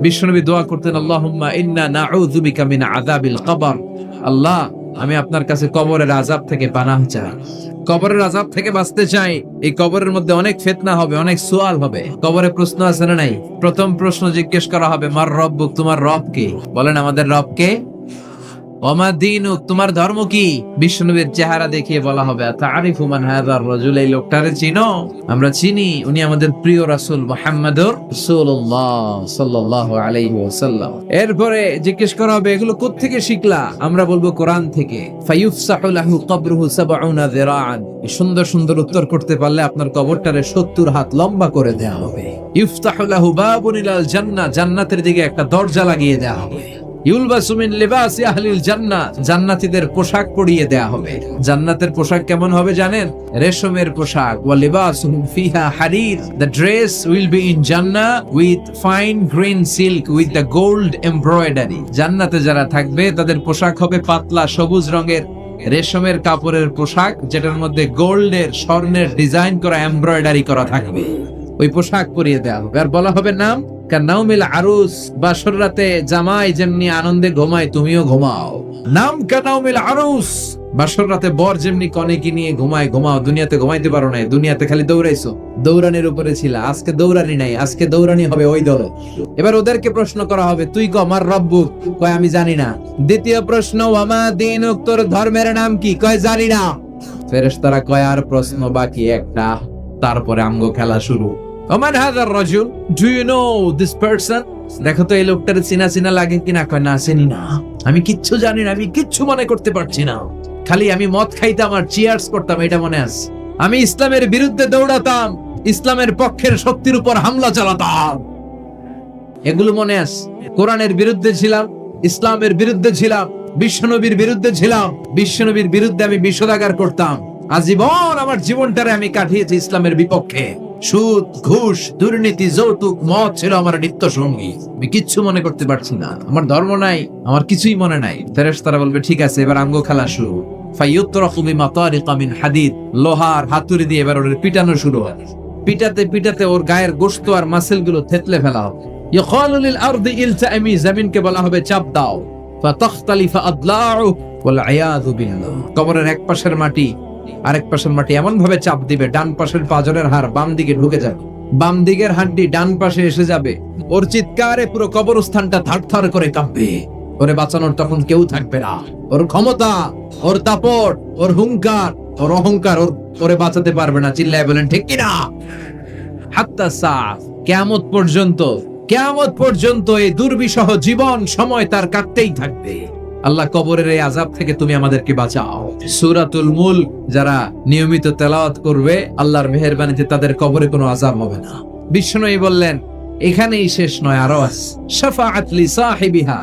বিশ্বনবী দোয়া করতেন, আল্লাহুম্মা ইন্না নাউযু আযাবিল কবর। আল্লাহ, আমি আপনার কাছে কবরের আযাব থেকে পানাহ চাই। কবরের আযাব থেকে বাঁচতে চাই, এই কবরের মধ্যে অনেক ফিতনা হবে, অনেক সোয়াল হবে। কবরে প্রশ্ন আছে না নাই? প্রথম প্রশ্ন জিজ্ঞেস করা হবে, মার রব্বুক, তোমার রব কে? বলেন, আমাদের রব কে? ওমা তোমার ধর্ম কি? বিষ্ণুবীর চেহারা দেখিয়ে বলা হবে তারিফু রাজুল, এই লোকটারে চিনো? আমরা চিনি, উনি আমাদের প্রিয় রাসূল ওয়াসাল্লাম। এরপরে জিজ্ঞেস করা হবে, এগুলো কোত্থেকে শিখলা? আমরা বলব কোরআন থেকে। ফায়ুফসাহু কবরুহু সুন্দর সুন্দর উত্তর করতে পারলে আপনার কবরটারে 70 হাত লম্বা করে দেয়া হবে। ইফতাহু লাহু বাবুন জান্নাতের দিকে একটা দরজা লাগিয়ে দেয়া হবে। পোশাক পরিয়ে দেয়া হবে। জান্নাতের পোশাক কেমন হবে জানেন? রেশমের পোশাক। ওয়া ফিহা হারির। The dress will be in with fine green silk with the gold embroidery জান্নাতে যারা থাকবে, তাদের পোশাক হবে পাতলা সবুজ রঙের। রেশমের কাপড়ের পোশাক, যেটার মধ্যে গোল্ডের স্বর্ণের ডিজাইন করা এমব্রয়ডারি করা থাকবে। ওই পোশাক পরিয়ে দেওয়া হবে। আর বলা হবে নাম কানাউমিল আরুস, বাসর রাতে জামাই যেমনি আনন্দে ঘুমায়, তুমিও ঘুমাও। নাম কানাউমিল আরুস, বাসর রাতে বর যেমনি কনেকি নিয়ে ঘুমায়, ঘুমাও, দুনিয়াতে ঘুমাইতে পারো দুনিয়াতে খালি দৌড়াইছো। দৌড়ানির উপরে ছিল, আজকে দৌড়ানি নাই, আজকে দৌড়ানি হবে ওই দলে। এবার ওদেরকে প্রশ্ন করা হবে, তুই ক আমার রব্বু? কয়, আমি জানি না। দ্বিতীয় প্রশ্ন আমা দিন তোর ধর্মের নাম কি? কয়, জানি না। ফেরেশতারা কয়, আর প্রশ্ন বাকি একটা। তারপরে আমগো খেলা শুরু। ওমান হাদার রাজুল do you know this person দেখো তো, এই লোকটার চিনা চিনা লাগে কিনা? কয়, না, চিনি না। আমি কিচ্ছু জানি না, আমি কিচ্ছু মনে করতে পারছি না। খালি আমি মদ খাইতাম আর চিয়ার্স করতাম, এটা মনে আছে। আমি ইসলামের বিরুদ্ধে দৌড়াতাম, ইসলামের পক্ষের শক্তির উপর হামলা চালাতাম। এগুলো মনে আছে। কোরআনের বিরুদ্ধে ছিলাম, ইসলামের বিরুদ্ধে ছিলাম, বিশ্বনবীর বিরুদ্ধে ছিলাম, বিশ্বনবীর বিরুদ্ধে আমি বিষোদাগার করতাম। আজীবন আমার জীবনটারে আমি কাটিয়েছি ইসলামের বিপক্ষে। সুদ, ঘুষ, দুর্নীতি, যৌতুক, মদ ছিল আমার নিত্য সঙ্গী আমি কিচ্ছু মনে করতে পারছি না। আমার ধর্ম নাই, আমার কিছুই মনে নাই। ফেরেশতারা বলবে, ঠিক আছে, এবার আঙ্গ খেলা শুরু। লোহার দিয়ে এবার ওর পিটানো শুরু হয়। পিটাতে পিটাতে ওর গায়ের গোশত আর মাসেলগুলো থেতলে ফেলা হবে। ইয়কালু লিল আরদি ইলতাইমি জমিনকে বলা হবে, চাপ দাও। ফাতাখতালিফা আদলাউ ওয়াল আয়াযু বিল্লাহ। কবরের এক পাশের মাটি আরেক পাশের মাটি এমন ভাবে চাপ দিবে, ডান পাশের পাজরের হাড় বাম দিকে ঢুকে যাবে। বাম দিকের হাড্ডি ডান পাশে এসে যাবে। ওর চিৎকারে পুরো কবরস্থানটা থারথার করে কাঁপবে। ওরে বাঁচানোর তখন কেউ থাকবে না। ওর ক্ষমতা, ওর দাপট, ওর হুঙ্কার, ওর অহংকার ওর ওরে বাঁচাতে পারবে না, চিল্লায় বলেন, ঠিক কিনা? হাত্তা সাফ, কেয়ামত পর্যন্ত কেয়ামত পর্যন্ত এই দুর্বিষহ জীবন সময় তার কাটতেই থাকবে। আল্লাহ কবরের এই আজাব থেকে তুমি আমাদেরকে বাঁচাও। সুরাতুল মুল্ক, যারা নিয়মিত তেলাওয়াত করবে, আল্লাহর মেহেরবানিতে তাদের কবরে কোনো আজাব হবে না। বিষ্ণুই বললেন, এখানেই শেষ নয়, আরও সাহিবিহা।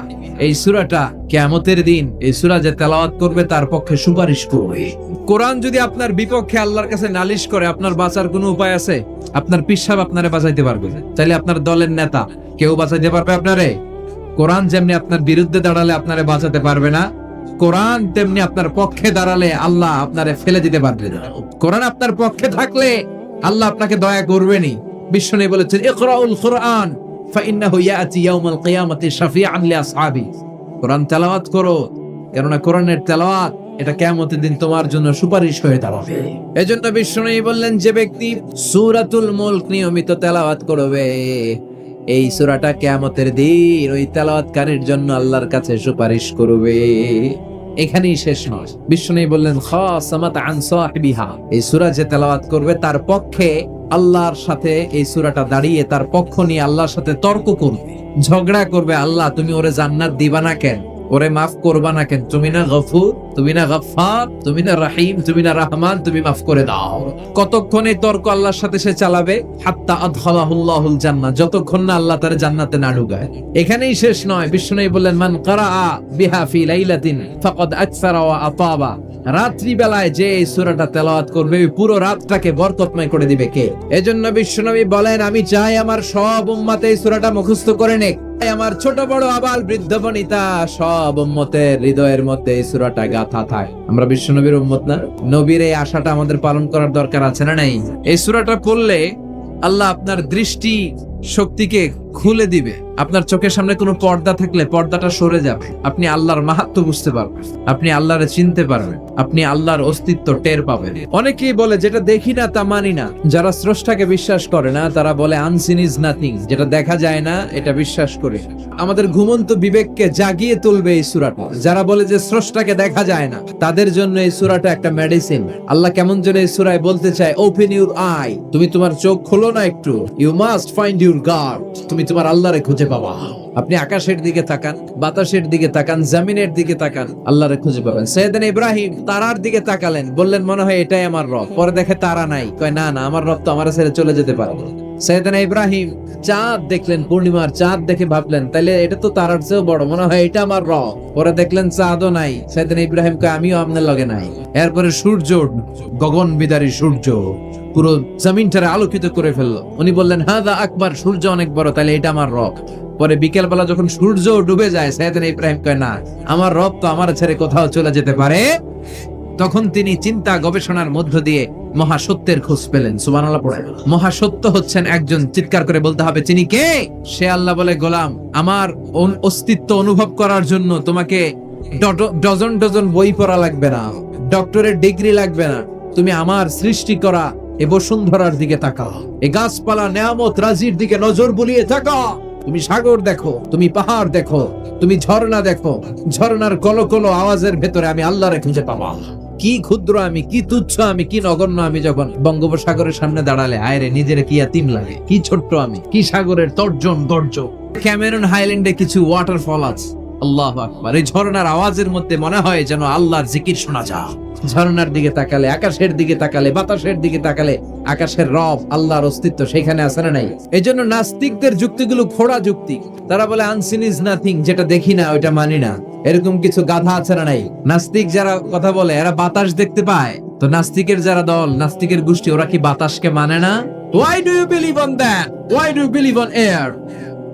এই সূরাটা কিয়ামতের দিন, এই সূরা যে তেলাওয়াত করবে, তার পক্ষে সুপারিশ করবে। কোরআন যদি আপনার বিপক্ষে আল্লাহর কাছে নালিশ করে, আপনার বাঁচার কোনো উপায় আছে? আপনার পিসাব আপনারে বাঁচাইতে পারবে তাইলে আপনার দলের নেতা, কেউ বাঁচাইতে পারবে আপনারে? কোরআন যেমনি আপনার বিরুদ্ধে দাঁড়ালে আপনারে বাঁচাতে পারবে না, কোরআন তেমনি আপনার পক্ষে দাঁড়ালে আল্লাহ আপনারে ফেলে দিতে পারবে না। কোরআন আপনার পক্ষে থাকলে আল্লাহ আপনাকে দয়া করবেনই। বিশ্বনী বলেছেন, ইকরাউল কোরআন কোরআন তেলাওয়াত করো, কেননা কোরআনের তেলাওয়াত, এটা কিয়ামতের দিন তোমার জন্য সুপারিশ হয়ে দাঁড়াবে। এজন্য বিশ্বনী বললেন, যে ব্যক্তি সূরাতুল মুলক নিয়মিত তেলাওয়াত করবে এই সুরাটা কেয়ামতের দিন, ওই তেলাওয়াতকারীর জন্য আল্লাহর কাছে সুপারিশ করবে। এখানেই শেষ নয়। বিশ্ব নেই বললেন, খাসামাত এই সুরা যে তেলাওয়াত করবে, তার পক্ষে আল্লাহর সাথে এই সুরাটা দাঁড়িয়ে, তার পক্ষ নিয়ে আল্লাহর সাথে তর্ক করবে। ঝগড়া করবে, আল্লাহ, তুমি ওরে জান্নাত দিবা না কেন? ওরে মাফ করবা না কেন? তুমি না গফুর, তুমি না গফফার, তুমি না রাহিম, তুমি না রহমান, তুমি মাফ করে দাও। কতক্ষণ এই তর্ক আল্লাহর সাথে সে চালাবে? হাত্তা আদখালাহুল্লাহুল জান্নাত যতক্ষণ না আল্লাহ তার জান্নাতে না ঢুকায়। এখানেই শেষ নয়। বিষ্ণু বললেন, মান কারা বিহা ফি লাইলাতিন ফাকাদ আকসারা ওয়া আতাবা। রাত্রি বেলায় যে এই সূরাটা তেলাওয়াত করবে পুরো রাতটাকে বরকতময় করে দিবে কে? এজন্য বিশ্বনবী বলেন, আমি চাই আমার সব উম্মতে এই সূরাটা মুখস্থ করে নেক। আমার ছোট বড় আবাল বৃদ্ধ বনিতা, সব উম্মতের হৃদয়ের মধ্যে এই সুরাটা গাথা থাকে আমরা বিশ্ব নবীর উম্মত না? নবীর এই আশাটা আমাদের পালন করার দরকার আছে না নাই? এই সুরাটা পড়লে আল্লাহ আপনার দৃষ্টি শক্তিকে খুলে দিবে। আপনার চোখের সামনে কোনো পর্দা থাকলে পর্দাটা সরে যাবে। আপনি আল্লাহর মাহাত্ম বুঝতে পারবেন। আপনি আল্লাহর চিনতে পারবেন। আপনি আল্লাহর অস্তিত্ব টের পাবেন। অনেকেই বলে, যেটা দেখি না, তা মানি না। যারা স্রষ্টাকে বিশ্বাস করে না, তারা বলে আনসিন ইজ নাথিং যেটা দেখা যায় না, এটা বিশ্বাস করে আমাদের ঘুমন্ত বিবেককে জাগিয়ে তুলবে এই সুরাটা। যারা বলে যে, স্রষ্টাকে দেখা যায় না, তাদের জন্য এই সুরাটা একটা মেডিসিন আল্লাহ কেমন যেন এই সুরায় বলতে চায় ওপেন ইউর আই তুমি তোমার চোখ খোলো না একটু। You must find your god তুমি তোমার আল্লাহরে খুঁজে পাবা। আপনি আকাশের দিকে তাকান, বাতাসের দিকে তাকান, জামিনের দিকে তাকান, আল্লাহরে খুঁজে পাবেন। সৈয়দিন ইব্রাহিম তারার দিকে তাকালেন, বললেন, মনে হয় এটাই আমার রব। পরে দেখে তারা নাই, কয়, না না, আমার রব তো আমার ছেড়ে চলে যেতে পারবে সৈয়দিনা ইব্রাহিম, চাঁদ দেখলেন, পূর্ণিমার চাঁদ দেখে ভাবলেন, তাইলে এটা তো তারার চেয়েও বড়, মনে হয় এটা আমার রব। পরে দেখলেন, চাঁদও নাই। সৈয়দিনা ইব্রাহিম কয় আমিও আপনার লগে নাই। এরপরে সূর্য গগন বিদারী সূর্য। পুরো জমিনটারে আলোকিত করে ফেলল। উনি বললেন হ্যাঁ হাদা আকবার, সূর্য অনেক বড় তাহলে এটা আমার রব। পরে বিকেল বেলা যখন সূর্য ডুবে যায়, সৈয়দিন ইব্রাহিম কয়, না, আমার রব তো আমার ছেড়ে কোথাও চলে যেতে পারে? তখন তিনি চিন্তা গবেষণার মধ্য দিয়ে মহাসত্যের খোঁজ পেলেন, সুবহানাল্লাহ পড়ে মহাসত্য হচ্ছেন একজন চিৎকার করে বলতে হবে তিনি কে? সে আল্লাহ বলে, গোলাম, আমার অস্তিত্ব অনুভব করার জন্য তোমাকে ডজন ডজন বই পড়া লাগবে না, ডক্টরের ডিগ্রি লাগবে না, তুমি আমার সৃষ্টি করা এ বসুন্ধরার দিকে তাকাও, এ গাছপালা নেয়ামত রাজির দিকে নজর বুলিয়ে তাকাও। তুমি সাগর দেখো, তুমি পাহাড় দেখো, তুমি ঝর্ণা দেখো, ঝর্ণার কলো আওয়াজের ভেতরে আমি আল্লাহরে খুঁজে পাবা কি ক্ষুদ্র আমি, কি তুচ্ছ আমি, কি নগণ্য আমি যখন বঙ্গোপসাগরের সামনে দাঁড়ালে, আয়রে, নিজের কি এতিম লাগে? কি ছোট্ট আমি, কি সাগরের তর্জন গর্জ ক্যামেরন হাইল্যান্ডে কিছু ওয়াটারফল আছে। আল্লাহ আকবার। এই ঝর্ণার আওয়াজের মধ্যে মনে হয় যেন আল্লাহর জিকির শোনা ঝর্ণার দিকে তাকালে, আকাশের দিকে তাকালে, বাতাসের দিকে তাকালে, আকাশের রব, আল্লাহর অস্তিত্ব সেখানে আছে না নাই? এই জন্য নাস্তিকদের যুক্তিগুলো খোড়া যুক্তি। তারা বলে আনসিন ইজ নাথিং যেটা দেখি না, ওইটা মানি না। এরকম কিছু গাধা আছে না নাই? নাস্তিক যারা কথা বলে, এরা বাতাস দেখতে পায়। তো নাস্তিকের যারা দল, নাস্তিকের গোষ্ঠী, ওরা কি বাতাসকে মানে না? Why do you believe on that why do believe on air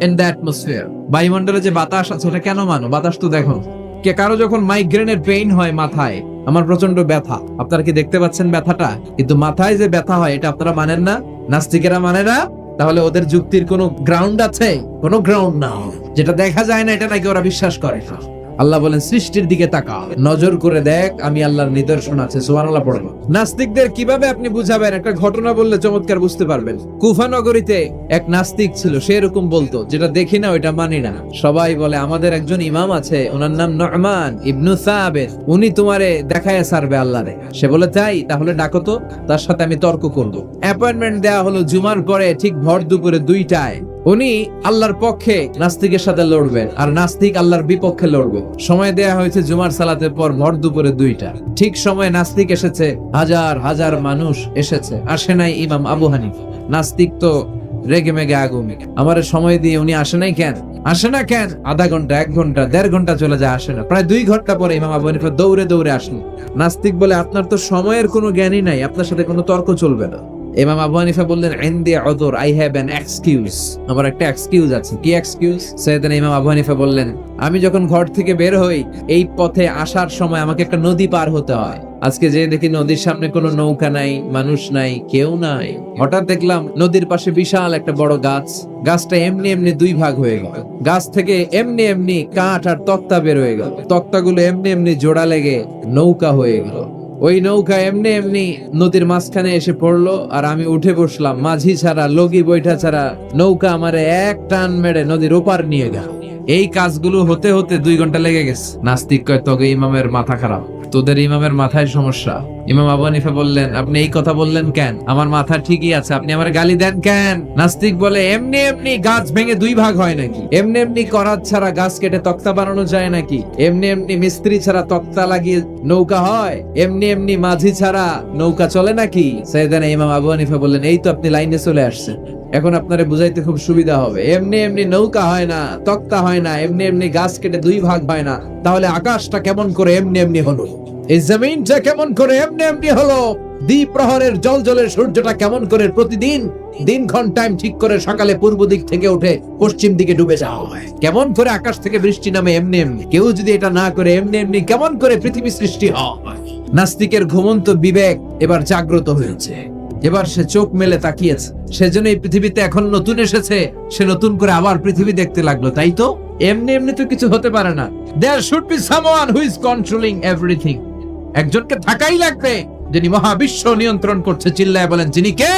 in the atmosphere বায়ুমণ্ডলে যে বাতাস আছে, ওটা কেন মানো? বাতাস তো দেখো। কে কারও যখন মাইগ্রেনের পেইন হয় মাথায়, আমার প্রচণ্ড ব্যথা। আপনারা কি দেখতে পাচ্ছেন ব্যথাটা? কিন্তু মাথায় যে ব্যথা হয়, এটা আপনারা মানেন না? নাস্তিকেরা মানে না? তাহলে ওদের যুক্তির কোনো গ্রাউন্ড আছে? কোনো গ্রাউন্ড না। যেটা দেখা যায় না, এটা নাকি ওরা বিশ্বাস করে। না আল্লাহ বলেন, সৃষ্টির দিকে তাকা, নজর করে দেখ, আমি আল্লাহর নিদর্শন আছে, সুবহানাল্লাহ পড়েন নাস্তিকদের কীভাবে আপনি বুঝাবেন? একটা ঘটনা বললে চমৎকার বুঝতে পারবেন। কুফা নগরীতে এক নাস্তিক ছিল, সে এরকম বলতো, যেটা দেখি না, ওইটা মানি না। সবাই বলে, আমাদের একজন ইমাম আছে, ওনার নাম নরমান ইবনু সাবেদ উনি তোমারে দেখায় সারবে আল্লাহরে। সে বলে, তাই? তাহলে ডাকো তো, তার সাথে আমি তর্ক করব। অ্যাপয়েন্টমেন্ট দেওয়া হলো, জুমার পরে ঠিক ভর দুপুরে দুইটায়। উনি আল্লাহর পক্ষে নাস্তিকের সাথে লড়বেন আর নাস্তিক আল্লাহর বিপক্ষে লড়বে। সময় দেয়া হয়েছে জুমার সালাতের পর ভর দুপুরে দুইটা। ঠিক সময় নাস্তিক এসেছে, হাজার হাজার মানুষ এসেছে। আসে নাই ইমাম আবু হানিফ। নাস্তিক তো রেগে মেগে আগুন। আমার সময় দিয়ে উনি আসে নাই কেন? আসে না কেন? আধা ঘণ্টা, এক ঘণ্টা, দেড় ঘণ্টা চলে যায়, আসে না। প্রায় দুই ঘণ্টা পরে ইমাম আবু হানিফা দৌড়ে দৌড়ে আসেন নাস্তিক বলে, আপনার তো সময়ের কোনো জ্ঞানই নাই, আপনার সাথে কোনো তর্ক চলবে না। ইমাম আবু হানিফা বললেন উযর আই হ্যাভ অ্যান এক্সকিউজ আমার একটা এক্সকিউজ আছে। কি এক্সকিউজ সাইয়েদনা ইমাম আবু হানিফা বললেন, আমি যখন ঘর থেকে বের হই, এই পথে আসার সময় আমাকে একটা নদী পার হতে হয়। আজকে যে দেখি নদীর সামনে কোনো নৌকা নাই, মানুষ নাই, কেউ নাই। হঠাৎ দেখলাম নদীর পাশে বিশাল একটা বড় গাছ। গাছটা এমনি এমনি দুই ভাগ হয়ে গেল। গাছ থেকে এমনি এমনি কাঠ আর তক্তা বের হয়ে গেল। তক্তাগুলো এমনি এমনি জোড়া লেগে নৌকা হয়ে গেল। ওই নৌকা এমনি এমনি নদীর মাঝখানে এসে পড়ল আর আমি উঠে বসলাম। মাঝি ছাড়া, লগি বৈঠা ছাড়া নৌকা আমারে এক টান মেড়ে নদীর ওপার নিয়ে গেল। এই কাজগুলো হতে হতে দুই ঘণ্টা লেগে গেছে। নাস্তিক কয়, তবে ইমামের মাথা খারাপ। তোদের ইমামের মাথায় সমস্যা। ইমাম আবু হানিফা বললেন, আপনি এই কথা বললেন কেন? আমার মাথা ঠিকই আছে, আপনি আমার গালি দেন কেন? নাস্তিক বলে, এমনি এমনি গাছ ভেঙে দুই ভাগ হয় নাকি? এমনি এমনি করাত ছাড়া গাছ কেটে তক্তা বানানো যায় নাকি? এমনি এমনি মিস্ত্রি ছাড়া তক্তা লাগিয়ে নৌকা হয়? এমনি এমনি মাঝি ছাড়া নৌকা চলে নাকি? সাইদানা ইমাম আবু হানিফা বললেন, এই তো আপনি লাইনে চলে আসছেন। এখন আপনারে বুঝাইতে খুব সুবিধা হবে। এমনি এমনি নৌকা হয় না, তক্তা হয় না, এমনি এমনি গাছ কেটে দুই ভাগ হয় না। তাহলে আকাশটা কেমন করে এমনি এমনি হলো? এই জমিনটা কেমন করে এমনি এমনি হলো? দ্বীপ প্রহরের জল জলের সূর্যটা কেমন করে প্রতিদিন টাইম ঠিক করে সকালে পূর্ব দিক থেকে উঠে পশ্চিম দিকে ডুবে যাওয়া হয়? কেমন করে আকাশ থেকে বৃষ্টি নামে এমনি এমনি? কেউ যদি এটা না করে এমনি এমনি কেমন করে পৃথিবী সৃষ্টি হয়? নাস্তিকের ঘুমন্ত বিবেক এবার জাগ্রত হয়েছে। এবার সে চোখ মেলে তাকিয়েছে। সেজন্য এই পৃথিবীতে এখন নতুন এসেছে। সে নতুন করে আবার পৃথিবী দেখতে লাগল, তাই তো? এমনি এমনি তো কিছু হতে পারে না। There should be someone who is controlling everything একজনকে থাকাই লাগবে, যিনি মহাবিশ্ব নিয়ন্ত্রণ করছে, চিল্লায় বলেন, যিনি কে?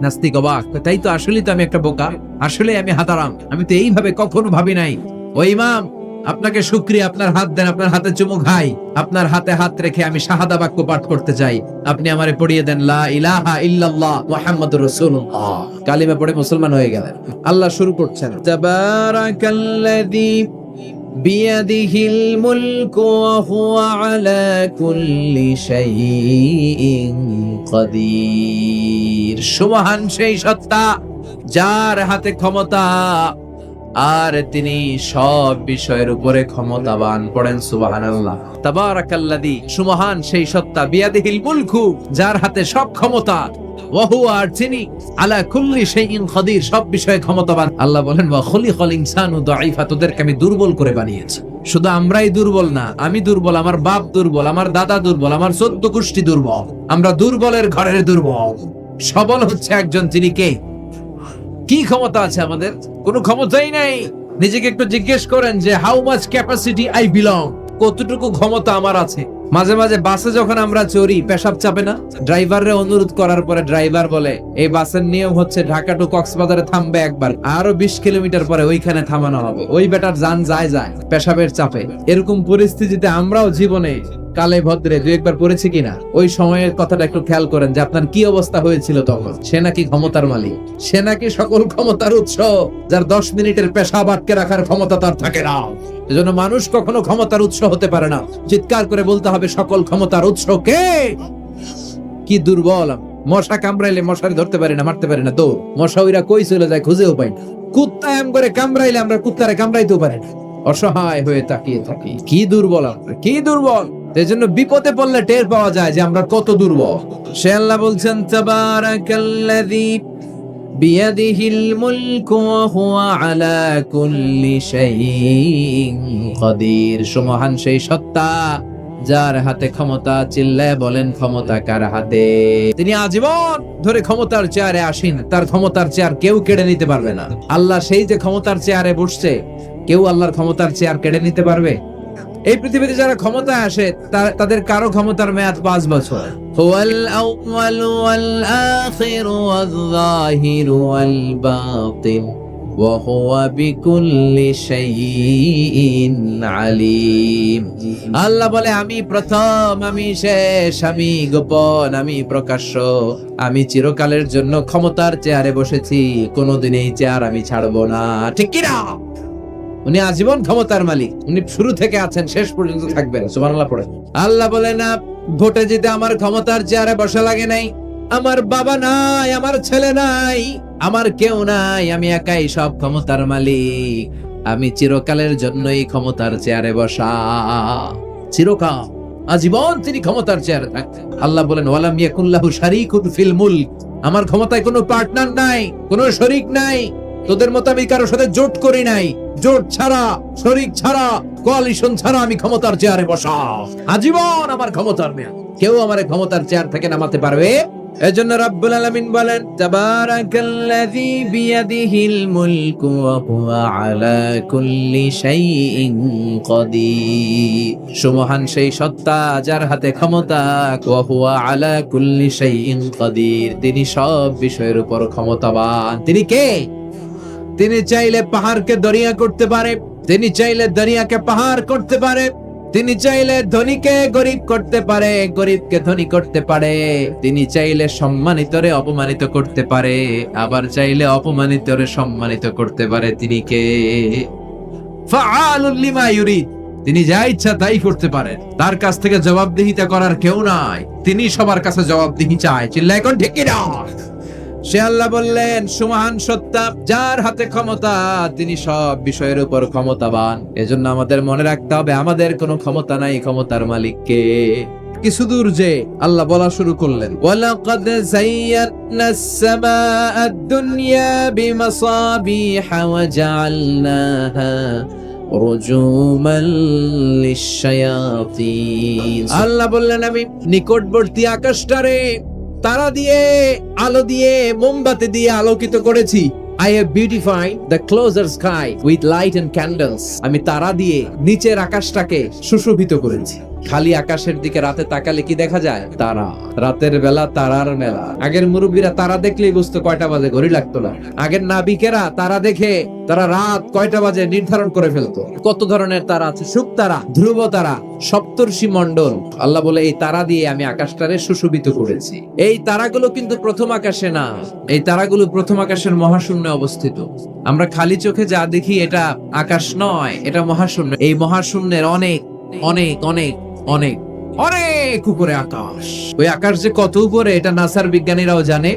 নাস্তিক অবাক। তাই তো আসলে তো আমি একটা বোকা। আসলে আমি হাতারাম। আমি তো এইভাবে কখনো ভাবি নাই। ও ইমাম আপনাকে শুক্রিয়া আপনার হাত দেন আপনার হাতে চুমু খাই আপনার হাতে হাত রেখে আমি শাহাদা বাক্য পাঠ করতে চাই আপনি আমারে পড়িয়ে দেন লা ইলাহা ইল্লাল্লাহ মুহাম্মাদুর রাসূলুল্লাহ কালিমা পড়ে মুসলমান হয়ে গেলেন আল্লাহ শুরু করছেন তাবারাকাল্লাযী بيده الملك وهو على كل شيء قدير সুমহান সেই সত্তা যার হাতে ক্ষমতা আর তিনি সব বিষয়ের উপরে ক্ষমতাবান পড়েন সুবহানাল্লাহ। তাবারাকাল্লাযী, সুমহান সেই সত্তা, বিয়াদিহিল মুলকু, যার হাতে সব ক্ষমতা। আর আলা কুল্লি সব বিষয়ে ক্ষমতাবান। আল্লাহ বলেন, ওয়া খলিকাল তোদেরকে আমি দুর্বল করে বানিয়েছি। শুধু আমরাই দুর্বল না, আমি দুর্বল, আমার বাপ দুর্বল, আমার দাদা দুর্বল, আমার চোদ্দ গোষ্ঠী দুর্বল। আমরা দুর্বলের ঘরের দুর্বল। সবল হচ্ছে একজন তিনি কে? কি ক্ষমতা আছে আমাদের? কোনো ক্ষমতাই নাই। নিজেকে একটু জিজ্ঞেস করেন যে how much capacity I belong কতটুকু ক্ষমতা আমার আছে? মাঝে মাঝে বাসে যখন আমরা চড়ি, পেশাব চাপে না? ড্রাইভাররে অনুরোধ করার পরে ড্রাইভার বলে, এই বাসের নিয়ম হচ্ছে ঢাকা টু কক্সবাজারে থামবে একবার। আরও বিশ কিলোমিটার পরে ওইখানে থামানো হবে। ওই বেটার যান যায় যায়, পেশাবের চাপে। এরকম পরিস্থিতিতে আমরাও জীবনে কালে ভদ্রে দু একবার পড়েছি কিনা? ওই সময়ের কথাটা একটু খেয়াল করেন যে আপনার কি অবস্থা হয়েছিল তখন? সে নাকি ক্ষমতার মালিক। সে নাকি সকল ক্ষমতার উৎস, যার দশ মিনিটের পেশাব আটকে রাখার ক্ষমতা তার থাকে না। এজন্য মানুষ কখনো ক্ষমতার উৎস হতে পারে না। চিৎকার করে বলতে হবে, সকল ক্ষমতার উৎস কে? কি দুর্বল মশা কামড়াইলে মশারি ধরতে পারি না, মারতে পারি না। তো মশা ওইরা কই চলে যায় খুঁজেও পাই না। কুত্তা এম করে কামড়াইলে আমরা কুত্তারে কামড়াইতেও পারি না। অসহায় হয়ে তাকিয়ে থাকি। কি দুর্বল আমরা, কি দুর্বল? এই জন্য বিপদে পড়লে টের পাওয়া যায় যে আমরা কত দুর্বল। সে আল্লাহ বলছেন, তাবারাকাল্লাযী বিয়াদিহিল মুলকু ওয়া হুয়া আলা কুল্লি শাইইন কদির সুমহান সেই সত্তা, যার হাতে ক্ষমতা চিল্লায় বলেন, ক্ষমতা কার হাতে? তিনি আজীবন ধরে ক্ষমতার চেয়ারে আসেন, তার ক্ষমতার চেয়ার কেউ কেড়ে নিতে পারবে না। আল্লাহ সেই যে ক্ষমতার চেয়ারে বসছে, কেউ আল্লাহর ক্ষমতার চেয়ার কেড়ে নিতে পারবে? এই পৃথিবীতে যারা ক্ষমতা আসে তাদের কারও ক্ষমতার মেয়াদ পাঁচ বছর। আল্লাহ বলে আমি প্রথম আমি শেষ আমি গোপন আমি প্রকাশ্য। আমি চিরকালের জন্য ক্ষমতার চেয়ারে বসেছি কোনোদিন এই চেয়ার আমি ছাড়বো না। ঠিক কিনা? উনি আজীবন ক্ষমতার মালিক। উনি শুরু থেকে আছেন, শেষ পর্যন্ত থাকবেন। সুবহানাল্লাহ পড়ে। আল্লাহ বলে না ভোটে জিতে আমার ক্ষমতার চেয়ারে বসা লাগে নাই। আমার বাবা নাই, আমার ছেলে নাই, আমার কেউ নাই, আমি একাই সব ক্ষমতার মালিক। আমি চিরকালের জন্যই ক্ষমতার চেয়ারে বসা। চিরকাল, আজীবন তিনি ক্ষমতার চেয়ারে থাকতেন। আল্লাহ বলেন, ওয়ালাম ইয়াকুল্লাহু শারীকুন ফিল মুলক। আমার ক্ষমতায় কোনো পার্টনার নাই, কোনো শরিক নাই। তোদের মতো আমি কারোর সাথে জোট করি নাই। জোট ছাড়া, শরিক ছাড়া কোয়ালিশন ছাড়া আমি ক্ষমতার চেয়ারে বসা। আজীবন আমার ক্ষমতার মেয়া কেউ আমার ক্ষমতার চেয়ার থেকে নামাতে পারবে? এজন্য রাব্বুল আলামিন বলেন, তাবারাকাল্লাযী বিয়াদিহিল মুলকু ওয়া হুয়া আলা কুল্লি শাইইন কাদির সুমহান সেই সত্তা যার হাতে ক্ষমতা, ওয়া হুয়া আলা কুল্লি শাইইন কাদির তিনি সব বিষয়ের উপর ক্ষমতাবান। তিনি কে? তিনি চাইলে পাহাড়কে দরিয়া করতে পারে, তিনি চাইলে দরিয়াকে পাহাড় করতে পারে, তিনি চাইলে ধনীকে গরিব করতে পারে, গরিবকে ধনী করতে পারে, তিনি চাইলে সম্মানিতরে অপমানিত করতে পারে, আবার চাইলে অপমানিতরে সম্মানিত করতে পারে তিনি কে? তিনি যা ইচ্ছা তাই করতে পারেন তার কাছ থেকে জবাবদিহিতা করার কেউ নাই, তিনি সবার কাছে জবাবদিহি চায় চিল্লা এখন ঠিক না? সে আল্লাহ বললেন, সুমহান সত্তা, যার হাতে ক্ষমতা, তিনি সব বিষয়ের উপর ক্ষমতাবান। এজন্য আমাদের মনে রাখতে হবে, আমাদের কোনো ক্ষমতা নাই ক্ষমতার মালিককে। কিছু দূর যে আল্লাহ বলা শুরু করলেন, ওয়ালাকাদ যায়্যানা আস-সামাআ দুনিয়া বিমাসাবিহ ওয়া জাআলনাহা আল্লাহ বললেন, আমি নিকটবর্তী আকাশটারে তারা দিয়ে, আলো দিয়ে, মোমবাতি দিয়ে আলোকিত করেছি। I have beautify the closer sky with light and candles আমি তারা দিয়ে, নিচের আকাশটাকে সুশোভিত করেছি। খালি আকাশের দিকে রাতে তাকালে কি দেখা যায়? তারা। রাতের বেলা তারার মেলা। আগের মুরব্বীরা তারা দেখলেই বুঝতো কয়টা বাজে, ঘড়ি লাগতো না। আগের নাবিকেরা তারা দেখে তারা রাত কয়টা বাজে নির্ধারণ করে ফেলতো। কত ধরনের তারা আছে? সুখ তারা, ধ্রুব তারা, সপ্তর্ষি মন্ডল আল্লাহ বলে, এই তারা দিয়ে আমি আকাশটারে সুশোভিত করেছি। এই তারাগুলো কিন্তু প্রথম আকাশে না। এই তারাগুলো প্রথম আকাশের মহাশূন্যে অবস্থিত। আমরা খালি চোখে যা দেখি এটা আকাশ নয়, এটা মহাশূন্য। এই মহাশূন্যের অনেক অনেক অনেক অনেক অনেক উপরে আকাশ। ওই আকাশ যে কত উপরে, এটা নাসার বিজ্ঞানীরাও জানে?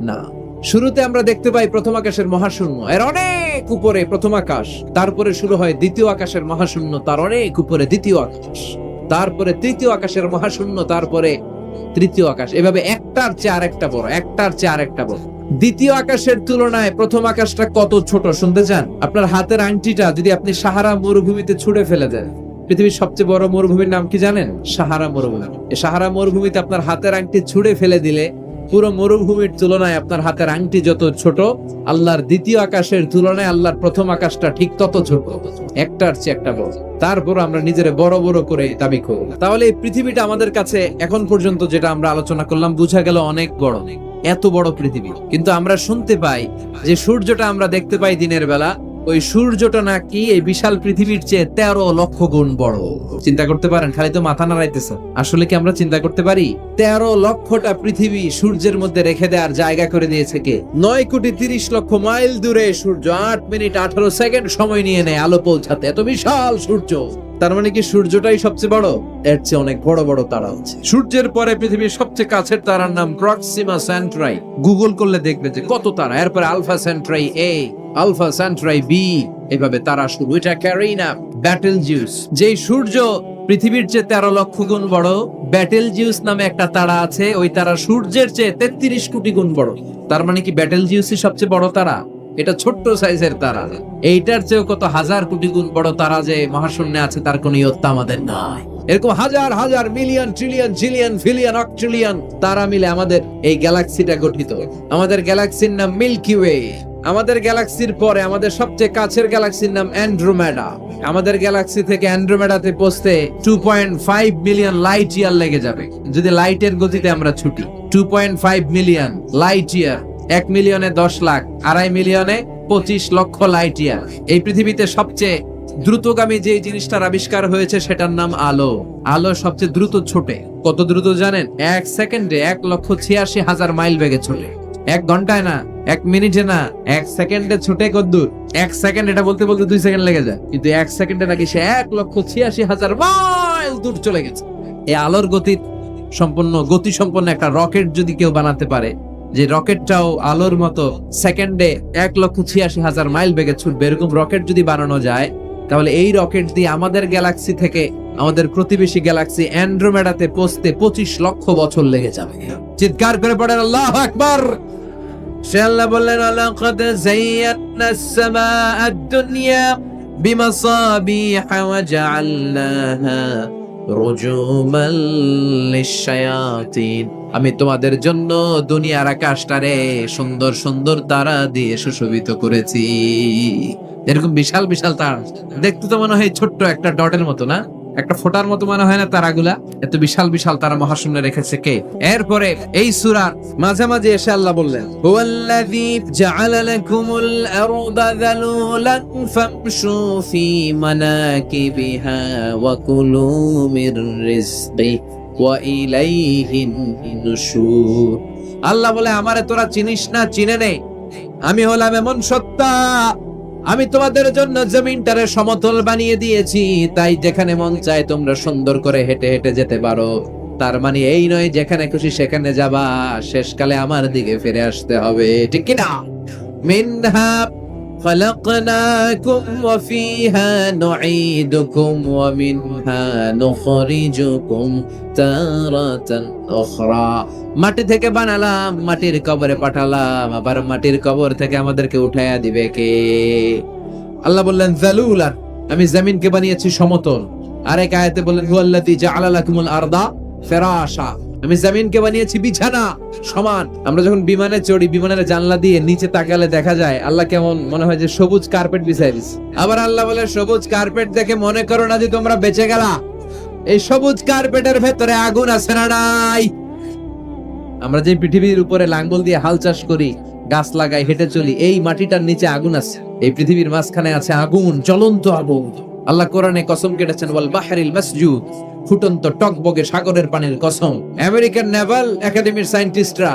না। শুরুতে আমরা দেখতে পাই প্রথম আকাশের মহাশূন্য। এর অনেক উপরে প্রথম আকাশ। তারপরে শুরু হয় দ্বিতীয় আকাশের মহাশূন্য, তার অনেক উপরে দ্বিতীয় আকাশ। তারপরে তৃতীয় আকাশের মহাশূন্য, তারপরে তৃতীয় আকাশ। এভাবে একটার চেয়ে আরেকটা বড়, একটার চেয়ে আরেকটা বড়। দ্বিতীয় আকাশের তুলনায় প্রথম আকাশটা কত ছোট, শুনতে চান? আপনার হাতের আংটিটা যদি আপনি সাহারা মরুভূমিতে ছুঁড়ে ফেলে দেন। পৃথিবীর সবচেয়ে বড় মরুভূমির নাম কি জানেন? সাহারা মরুভূমি। এই সাহারা মরুভূমিতে আপনার হাতের আংটি ছুঁড়ে ফেলে দিলে পুরো মরুভূমির তুলনায় আপনার হাতের আংটি যত ছোট, আল্লাহর দ্বিতীয় আকাশের তুলনায় আল্লাহর প্রথম আকাশটা ঠিক তত ছোট। একটার চেয়ে একটা বড়। তারপর আমরা নিজের বড় বড় করে দাবি করব। তাহলে এই পৃথিবীটা আমাদের কাছে এখন পর্যন্ত যেটা আমরা আলোচনা করলাম, বোঝা গেল অনেক বড়। এত বড় পৃথিবী। কিন্তু আমরা শুনতে পাই যে সূর্যটা আমরা দেখতে পাই দিনের বেলা ওই সূর্যটা নাকি এই বিশাল পৃথিবীর চেয়ে তেরো লক্ষ গুণ বড়। চিন্তা করতে পারেন, খালি তো মাথা নাড়াইতেছে। আসলে কি আমরা চিন্তা করতে পারি? তেরো লক্ষটা পৃথিবী সূর্যের মধ্যে রেখে দেওয়ার জায়গা করে দিয়েছে কে? নয় কোটি তিরিশ লক্ষ মাইল দূরে সূর্য আট মিনিট আঠারো সেকেন্ড সময় নিয়ে নেয়, আলো পৌঁছাতে। এত বিশাল সূর্য। তার মানে কি সূর্যটাই সবচেয়ে বড়? এর চেয়ে অনেক বড় বড় তারা আছে সূর্যের পরে পৃথিবীর সবচেয়ে কাছের তারার নাম প্রক্সিমা সেন্ট্রাই গুগল করলে দেখবে যে কত তারা। এরপরে alpha Centauri A alpha Centauri B এভাবে তারা শুরু। এটা ক্যারিনা ব্যাটেল জিউস যেই সূর্য পৃথিবীর চেয়ে তেরো লক্ষ গুণ বড় ব্যাটেল জিউস নামে একটা তারা আছে, ওই তারা সূর্যের চেয়ে তেত্রিশ কোটি গুণ বড়। তার মানে কি ব্যাটেল জিউসই সবচেয়ে বড় তারা? এটা ছোট্ট সাইজের তারা এইটার চেয়েও কত হাজার কোটি গুণ বড় তারা যে মহাশূন্যে আছে, তার কোনো ইয়ত্তা আমাদের নাই। এরকম হাজার হাজার, মিলিয়ন, ট্রিলিয়ন, জিলিয়ন, ফিলিয়ন, অক্ট্রিলিয়ন তারা মিলে আমাদের এই গ্যালাক্সিটা গঠিত। আমাদের গ্যালাক্সির নাম মিল্কি ওয়ে। আমাদের গ্যালাক্সির পরে আমাদের সবচেয়ে কাছের গ্যালাক্সির নাম অ্যান্ড্রোমেডা। আমাদের গ্যালাক্সি থেকে অ্যান্ড্রোমেডাতে পৌঁছতে two point five million light year লেগে যাবে। যদি লাইটের গতিতে আমরা ছুটি two point five million light year এক মিলিয়নে দশ লাখ, আড়াই মিলিয়নে পঁচিশ লক্ষ লাইট ইয়ার এই পৃথিবীতে সবচেয়ে দ্রুতগামী যে জিনিসটার আবিষ্কার হয়েছে, সেটার নাম আলো। আলো সবচেয়ে দ্রুত ছোটে। কত দ্রুত জানেন? এক সেকেন্ডে এক লক্ষ ছিয়াশি হাজার মাইল বেগে ছোটে এক ঘন্টায় না, এক মিনিটে না, এক সেকেন্ডে ছুটে কদ্দূর। এক সেকেন্ড, এটা বলতে বলতে দুই সেকেন্ড লেগে যায়। কিন্তু এক সেকেন্ডে নাকি সে এক লক্ষ ছিয়াশি হাজার মাইল দূর চলে গেছে। এই আলোর গতি সম্পন্ন গতি সম্পন্ন একটা রকেট যদি কেউ বানাতে পারে যে রকেটটাও আলোর মতো সেকেন্ডে এক লক্ষ ছিয়াশি হাজার মাইল বেগে ছুটবে, এরকম রকেট যদি বানানো যায়, তাহলে এই রকেট দিয়ে আমাদের গ্যালাক্সি থেকে আমাদের প্রতিবেশী গ্যালাক্সি অ্যান্ড্রোমেডাতে পৌঁছতে পঁচিশ লক্ষ বছর লেগে যাবে। চিৎকার করে পড়েন, আল্লাহ আকবার! সে আল্লাহ বললেন, আলাকাদ জাইয়াতনা সামা আদ-দুনিয়া বিমাসাবিহা ওয়া জাআলনাহা আমি তোমাদের জন্য দুনিয়ার আকাশটারে সুন্দর সুন্দর তারা দিয়ে সুশোভিত করেছি। এরকম বিশাল বিশাল তারা। দেখতে তো মনে হয় ছোট্ট একটা ডটের মতো, না? একটা ফোটার মতো মনে হয় না তারাগুলা? এত বিশাল বিশাল তারা মহাশূন্য রেখেছে কে? এরপরে এই সূরার মাঝে মাঝে এসে আল্লাহ বললেন ফি আল্লাহ বলে, আমারে তোরা চিনিস না, চিনে নে। আমি হলাম এমন সত্তা আমি তোমাদের জন্য জমিনটারে সমতল বানিয়ে দিয়েছি, তাই যেখানে মন চায় তোমরা সুন্দর করে হেঁটে হেঁটে যেতে পারো। তার মানে এই নয়, যেখানে খুশি সেখানে যাবা, শেষকালে আমার দিকে ফিরে আসতে হবে, ঠিক কিনা? মিনহা خلقناكم وفيها نعيدكم ومنها نخرجكم تارة أخرى মাটি থেকে বানালাম মাটির কবরে পাঠালাম আবার মাটির কবর থেকে আমাদেরকে উঠাইয়া দিবে কে আল্লাহ বললেন জালুলান আমি জমিনকে বানিয়েছি সমতল আরেক আয়াতে বললেন হুয়াল্লাযী জাআলা লাকুমুল আরদা ফিরাশা আমি জমিনকে বানিয়েছি, বিছানা। সমান, আমরা যখন বিমানে চড়ি, বিমানের জানলা দিয়ে নিচে তাকালে দেখা যায়, আল্লাহ কেমন মনে হয় যে সবুজ কার্পেট বিছাই আবার আল্লাহ বলে, সবুজ কার্পেট দেখে মনে করো না যে তোমরা বেঁচে গেলা। এই সবুজ কার্পেটের ভেতরে আগুন আছে না নাই? আমরা যে পৃথিবীর উপরে লাঙ্গল দিয়ে হাল চাষ করি, গাছ লাগাই, হেঁটে চলি, এই মাটিটার নিচে আগুন আছে। এই পৃথিবীর মাঝখানে আছে আগুন, জ্বলন্ত আগুন। আল্লাহ কোরআনে কসম কেটেছেন, ওয়াল বাহরিল মাসজুদ। ফুটন্ত টকবগে সাগরের পানির কসম। আমেরিকান নেভাল একাডেমির সায়েন্টিস্টরা,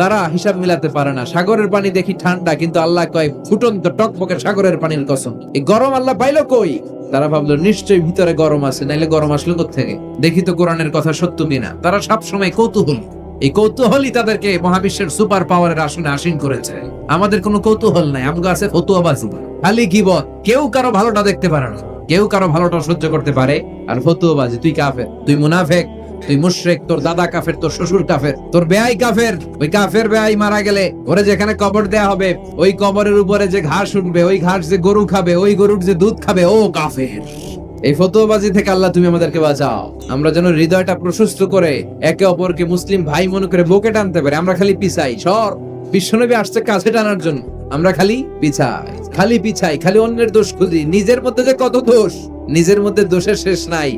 তারা হিসাব মিলাতে পারে না। সাগরের পানি দেখি ঠান্ডা, কিন্তু আল্লাহ কয়, ফুটন্ত টকবগে সাগরের পানির কসম। এই গরম আল্লাহ পাইলো কই? তারা ভাবলো, নিশ্চয়ই ভিতরে গরম আছে, নাইলে গরম আসলো থেকে দেখি তো কোরআনের কথা সত্য কিনা। তারা সবসময় কৌতূহল। এই কৌতূহলই তাদেরকে মহাবিশ্বের সুপার পাওয়ারের আসনে আসীন করেছে। আমাদের কোনো কৌতূহল নাই, আমগো আছে ফতুয়াবাজি খালি গিবত, কেউ কারও ভালোটা দেখতে পারে না। কেউ কারও ভালোটা সহ্য করতে পারে। আর ফতুয়াবাজি তুই কাফের, তুই মুনাফেক, তুই মুশরেক, তোর দাদা কাফের, তোর শ্বশুর কাফের, তোর বেয়াই কাফের। ওই কাফের বেয়াই মারা গেলে ওরে যেখানে কবর দেয়া হবে, ওই কবরের উপরে যে ঘাস উঠবে, ওই ঘাস যে গরু খাবে, ওই গরুর যে দুধ খাবে, ও কাফের। এই ফতোয়াবাজি থেকে আল্লাহ তুমি আমাদেরকে বাঁচাও। আমরা যেন হৃদয়টা প্রশস্ত করে একে অপরকে মুসলিম ভাই মনে করে বুকে টানতে পারি, আমরা খালি পিছাই, সর। বিশ্বনবী আসছে কাছে টানার জন্য। আমরা খালি পিছাই খালি পিছাই, খালি অন্যের দোষ খুঁজি। নিজের মধ্যে যে কত দোষ, নিজের মধ্যে দোষের শেষ নাই।